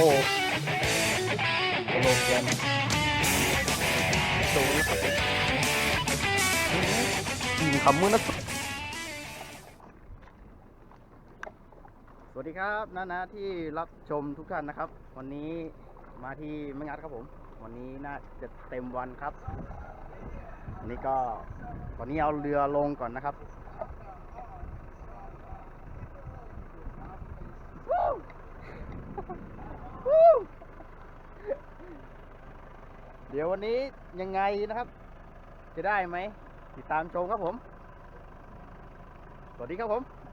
โลแกนสูงยิงคำมือนะสวัสดีครับน้านะที่รับชมทุกท่านนะครับ วันนี้มาที่ไม่งัดครับผม วันนี้น่าจะเต็มวันครับวันนี้ก็วันนี้เอาเรือลงก่อนนะครับ เดี๋ยววันนี้ยังไงนะครับ จะได้ไหม ติดตามชมครับผม สวัสดีครับผม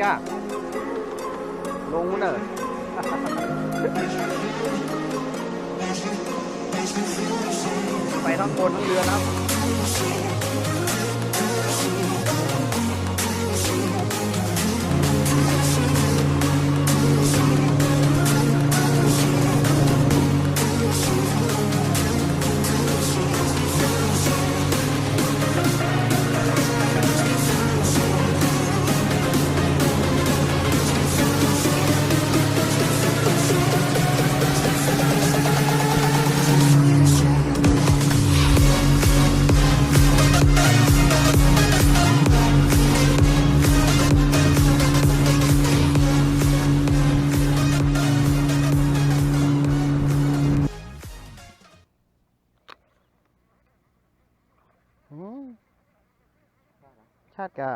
นี่ก็ลงเนอะไปทั้งคนทั้งเรือครับาติกา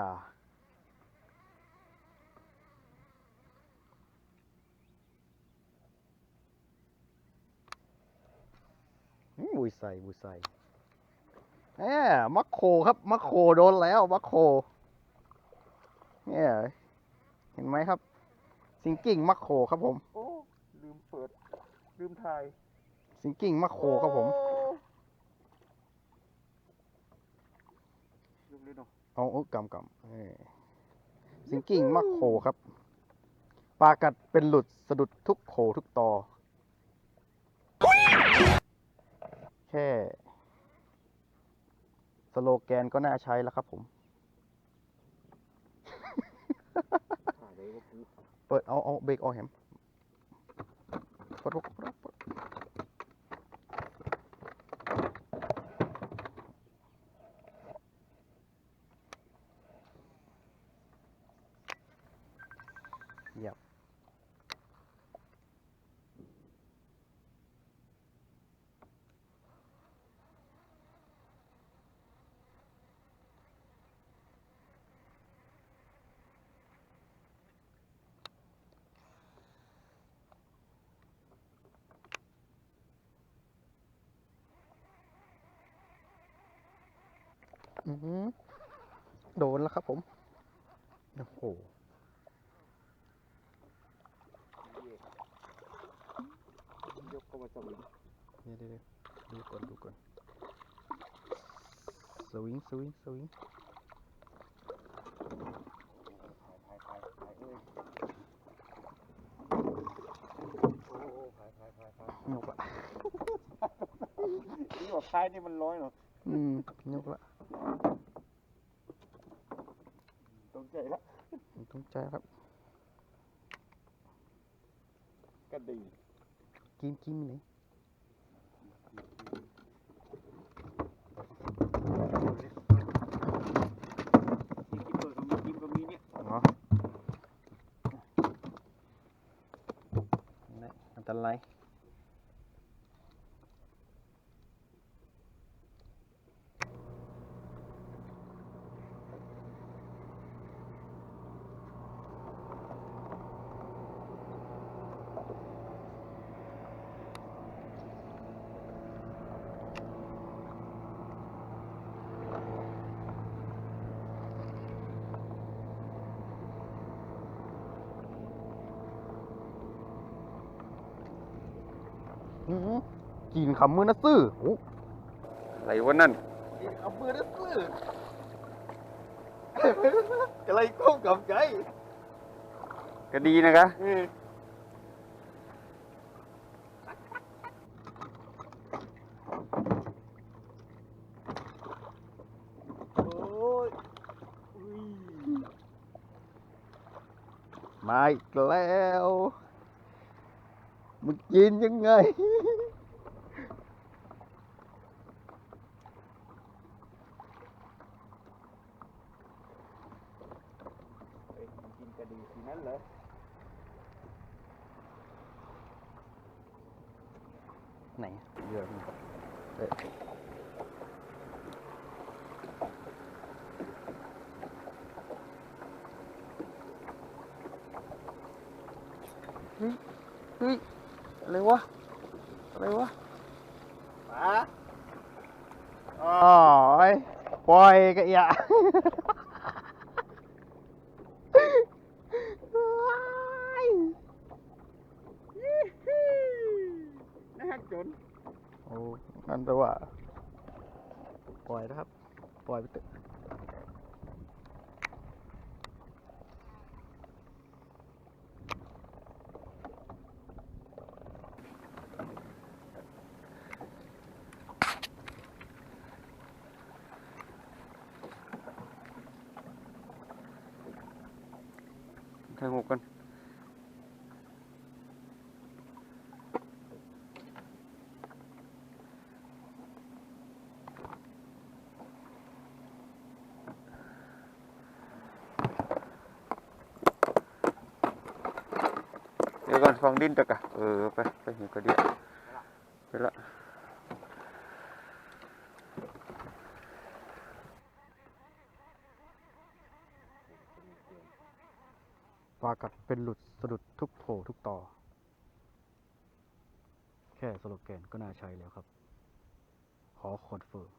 อืมบุยใส่บุยใส่แหมมัคโครครับ มัคโครโดนแล้ว มัคโครเนี่ยเห็นไหมครับ สิงกิ่งมัคโครครับผม โอ้ ลืมเปิด ลืมถ่าย สิงกิ่งมัคโครครับผมลืม เอาอกำกำสิงกิ่งมักโขครับปลากัดเป็นหลุดสะดุดทุกโขทุกตอ แค่ สโลแกนก็น่าใช้แล้วครับผม เปิดเอาเอาเบรกเอาแฮมเปิดปดเปิดเปิดเยี่ยมอื้อหือ โดนแล้วครับผม โอ้โหยกเข้ามาสวิงเนี่ยเดี๋ยวดูก่อนดูก่อน สวิงสวิงสวิงถ่ายถ่ายถ่ายถ่ว่ายถ่ายถ่ายถ่ายยกละนี่บอกท้ายนี่มันร้อยเนาะอืมยกละ ตรงใจละต้องใจครับกระดิ่งกินกินไหนนี่กินเปิดกับมีกินกับมีเนี่ยอ๋อนี่อันตราย กินคำมือนะซื่อโอ้อะไรวะนั่นกินคำมือนะซื่ออะไรก้มกับใจก็ดีนะคะโอ้ยอุ้ยมาอีกแล้ว มึงกินยังไง กินกระดีทีนั้นเหรอ ไหนเยอะมันเอ๊ะเฮ้ยเฮ้ย อะไรวะ อะไรวะมาอ๋อยปล่อยกะอย่าน่าจนโอ้นั่นแปลว่า ปล่อยนะครับ ปล่อยไปเถอะ ทางหกกันเดี๋ยวก่อนฟังดิ้นตะกะเออ ไปากัดเป็นหลุดสะดุดทุกโผทุกต่อ แค่สโลแกนก็น่าใช้แล้วครับ ขอคอนเฟิร์ม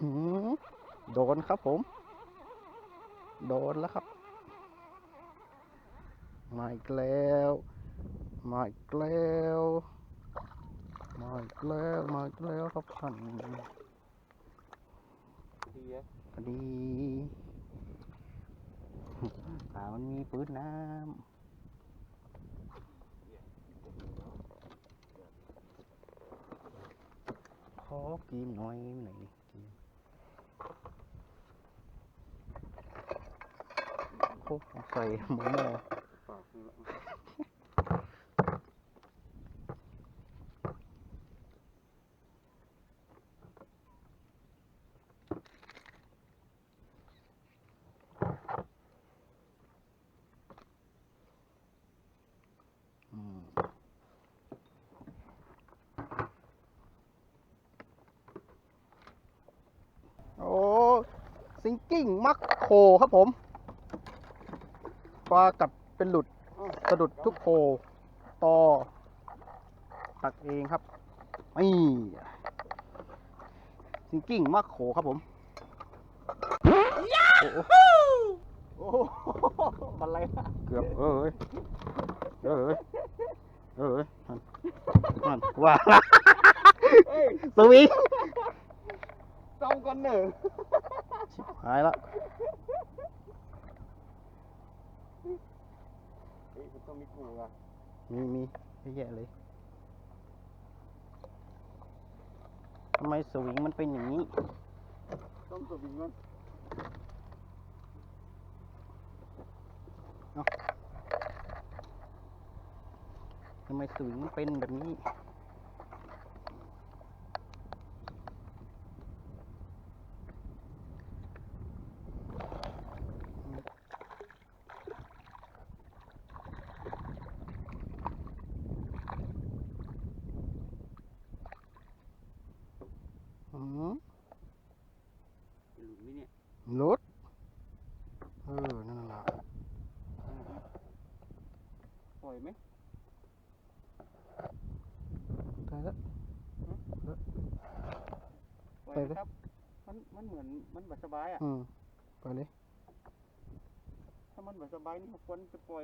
อืม โดนครับผม โดนแล้วครับ มาอีกแล้ว มาอีกแล้ว มาอีกแล้ว มาอีกแล้วครับท่านดีอะดีอ่ามันมีปืนน้ำขอกินหน่อยหน่อยกินโอ้ใส่หมูหม้อฝากนี่ละอืมโอ้ซิงกิ้งมักโคครับผม ปลากัดเป็นหลุดสะดุดทุกโคตอตักเองครับนี่ซิงกิ้งมักโคครับผมโอ้โหโอ้โหมันอะไรนะเกือบเอ้ยเอ้ยเออนั่นนั่นว่าสวิงจ้องกันเนอะหายละ เฮ้ยมัน ต้องมีกูอะมีมีเยอะแยะเลยทำไมสวิงมันเป็นอย่างนี้ ต้องสวิงก่อนทำไมสวิงมันเป็นแบบนี้ อืม หลุดไหมเนี่ย รถเออ นั่นแหละ ปล่อยไหม เลยครับ มันมันเหมือนมันแบบสบายอะอืมไปเลย ถ้ามันแบบสบายนี่ควรจะปล่อย